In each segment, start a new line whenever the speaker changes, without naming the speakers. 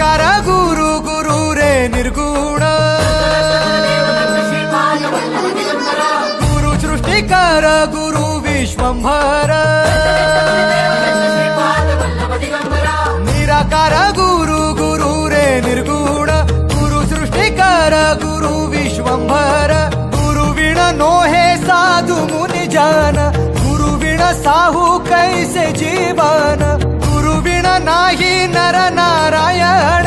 गुरु गुरु रे निर्गुण गुरु सृष्टिकर गुरु विश्वंभर निराकार गुरु गुरु रे निर्गुण गुरु सृष्टिकर गुरु विश्वंभर गुरु विण नो हे साधु मुनि जन गुरु विण साहू नाही नरनारायण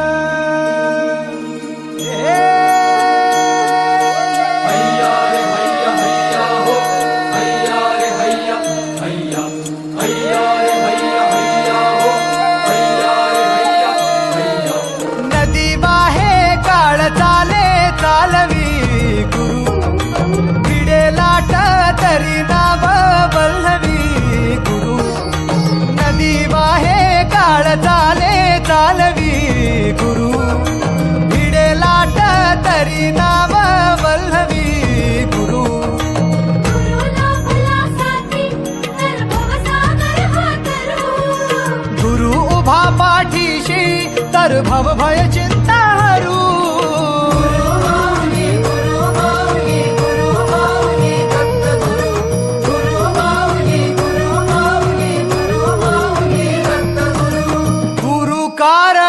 तर भव भय चिंता हरू गुरु कार